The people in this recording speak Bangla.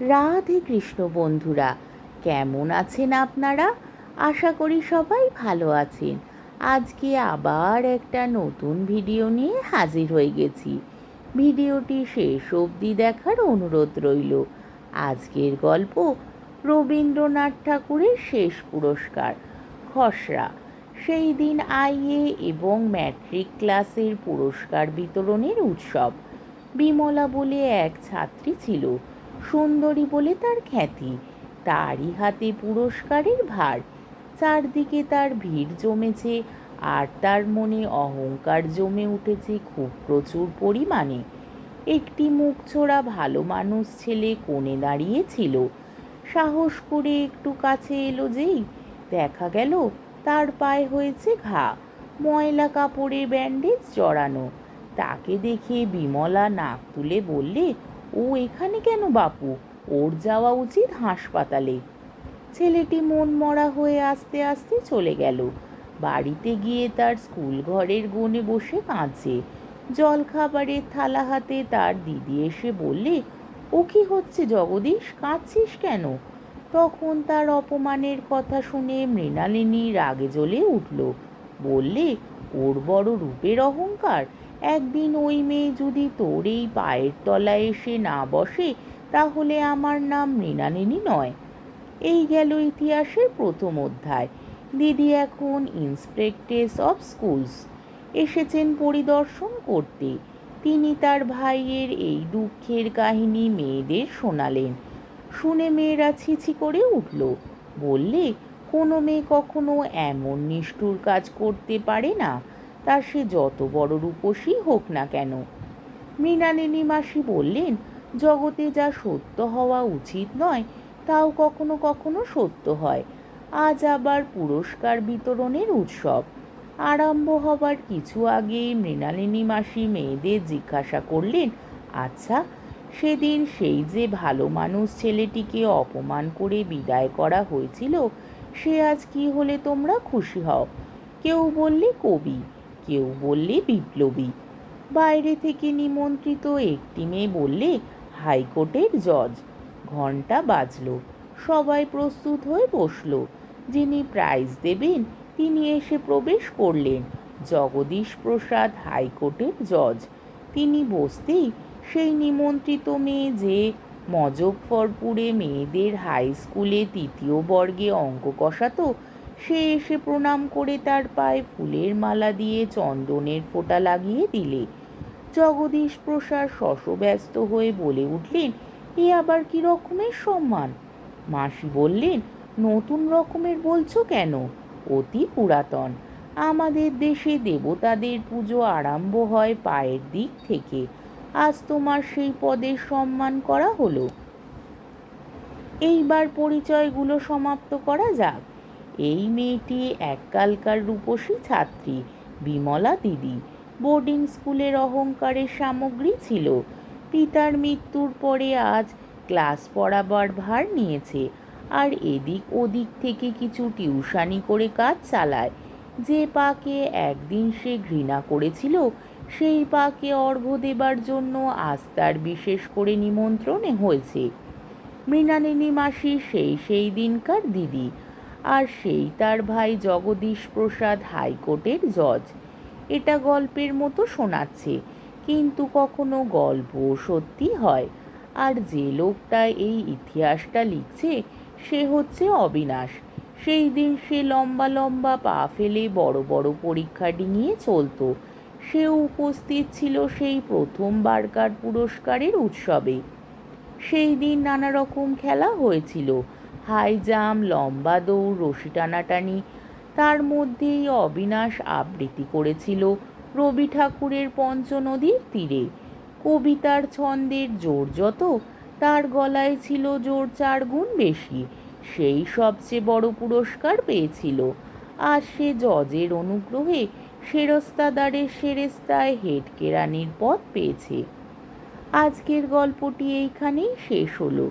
রাধে কৃষ্ণ বন্ধুরা, কেমন আছেন আপনারা? আশা করি সবাই ভালো আছেন। আজকে আবার একটা নতুন ভিডিও নিয়ে হাজির হয়ে গেছি। ভিডিওটি শেষ অবধি দেখার অনুরোধ রইল। আজকের গল্প রবীন্দ্রনাথ ঠাকুরের শেষ পুরস্কার, খসড়া। সেই দিন আইএ এবং ম্যাট্রিক ক্লাসের পুরস্কার বিতরণের উৎসব। বিমলা বলে এক ছাত্রী ছিল। সুন্দরী বলে তার খ্যাতি। তারই হাতে পুরস্কারের ভার। চারদিকে তার ভিড় জমেছে, আর তার মনে অহংকার জমে উঠেছে খুব প্রচুর পরিমাণে। একটি মুখছোড়া ভালো মানুষ ছেলে কোণে দাঁড়িয়েছিল। সাহস করে একটু কাছে এলো যেই, দেখা গেল তার পায়ে হয়েছে ঘা, ময়লা কাপড়ে ব্যান্ডেজ জড়ানো। তাকে দেখে বিমলা নাক তুলে বললে ও এখানে কেন বাপু? ওর যাওয়া উচিত হাসপাতালে। ছেলেটি মন মরা হয়ে আস্তে আস্তে চলে গেল। বাড়িতে গিয়ে তার স্কুল ঘরের কোণে বসে কাঁদছে। জল খাবারের থালা হাতে তার দিদি এসে বললে, ও কি হচ্ছে জগদীশ? কাঁদছিস কেন? তখন তার অপমানের কথা শুনে মৃণালিনী রাগে জ্বলে উঠল। বললে, ওর বড় রূপের অহংকার। একদিন ওই মেয়ে যদি তোর এই পায়ের তলায় এসে না বসে, তাহলে আমার নাম মৃণালিনী নয়। এই গেল ইতিহাসের প্রথম অধ্যায়। দিদি এখন ইন্সপেক্টেস অফ স্কুলস। এসেছেন পরিদর্শন করতে। তিনি তার ভাইয়ের এই দুঃখের কাহিনী মেয়েদের শোনালেন। শুনে মেয়েরা ছিছি করে উঠল। বললে, কোনো মেয়ে কখনো এমন নিষ্ঠুর কাজ করতে পারে না। তা সে যত বড় রূপসী হোক না কেন। মৃণালিনী মাসি বললেন, জগতে যা সত্য হওয়া উচিত নয়, তাও কখনো কখনো সত্য হয়। আজ আবার পুরস্কার বিতরণের উৎসব। আরম্ভ হবার কিছু আগে মৃণালিনী মাসি মেয়েদের জিজ্ঞাসা করলেন আচ্ছা সেদিন সেই যে ভালো মানুষ ছেলেটিকে অপমান করে বিদায় করা হয়েছিল, সে আজ কি হলে তোমরা খুশি হও? কেউ বললে, কবি। কেউ বললে বিপ্লবী। বাইরে থেকে নিমন্ত্রিত একটি মেয়ে বললে হাইকোর্টের জজ। ঘণ্টা বাজল। সবাই প্রস্তুত হয়ে বসল। যিনি প্রাইজ দেবেন, তিনি এসে প্রবেশ করলেন। জগদীশ প্রসাদ হাইকোর্টের জজ। তিনি বসতেই সেই নিমন্ত্রিত মেয়ে যে মজফরপুরে মেয়েদের হাই স্কুলে তৃতীয় বর্গে অঙ্ক কষাতো সে এসে প্রণাম করে তার পায়ে ফুলের মালা দিয়ে চন্দনের ফোঁটা লাগিয়ে দিলে। জগদীশ প্রসাদ শশব্যস্ত হয়ে বলে উঠলেন, এ আবার কি রকমের সম্মান? মাসি বললেন, নতুন রকমের বলছো কেন? অতি পুরাতন। আমাদের দেশে দেবতাদের পুজো আরম্ভ হয় পায়ের দিক থেকে। আজ তোমার সেই পদের সম্মান করা হলো। এইবার পরিচয়গুলো সমাপ্ত করা যাক। এই মেয়েটি এককালকার রূপসী ছাত্রী, বিমলা দিদি। বোর্ডিং স্কুলের অহংকারের সামগ্রী ছিল। পিতার মৃত্যুর পরে আজ ক্লাস পড়াবার ভার নিয়েছে আর এদিক ওদিক থেকে কিছু টিউশানি করে কাজ চালায়। যে পাকে একদিন সে ঘৃণা করেছিল, সেই পাকে অর্ঘ্য দেবার জন্য আজ তার বিশেষ করে নিমন্ত্রণে হয়েছে। মৃণালিনী মাসি সেই সেই দিনকার দিদি। আর সেই তার ভাই জগদীশ প্রসাদ হাইকোর্টের জজ। এটা গল্পের মতো শোনাচ্ছে, কিন্তু কখনো গল্প সত্যি হয়। আর যে লোকটা এই ইতিহাসটা লিখছে, সে হচ্ছে অবিনাশ। সেই দিন সে লম্বা লম্বা পা ফেলে বড় বড় পরীক্ষা ডিঙিয়ে চলতো। সেও উপস্থিত ছিল সেই প্রথমবারকার পুরস্কারের উৎসবে। সেই দিন নানা রকম খেলা হয়েছিল। হাই জাম্প লম্বা দৌড়, রশি টানাটানি। তার মধ্যেই অবিনাশ আবৃত্তি করেছিল রবি ঠাকুরের পঞ্চনদীর তীরে। কবিতার ছন্দের জোর যত, তার গলায় ছিল জোর চার গুণ বেশি। সেই সবচেয়ে বড় পুরস্কার পেয়েছিল। আর সে জজের অনুগ্রহে সেরস্তাদারের সেরেস্তায় হেড কেরানির পেয়েছে। আজকের গল্পটি এইখানেই শেষ হলো।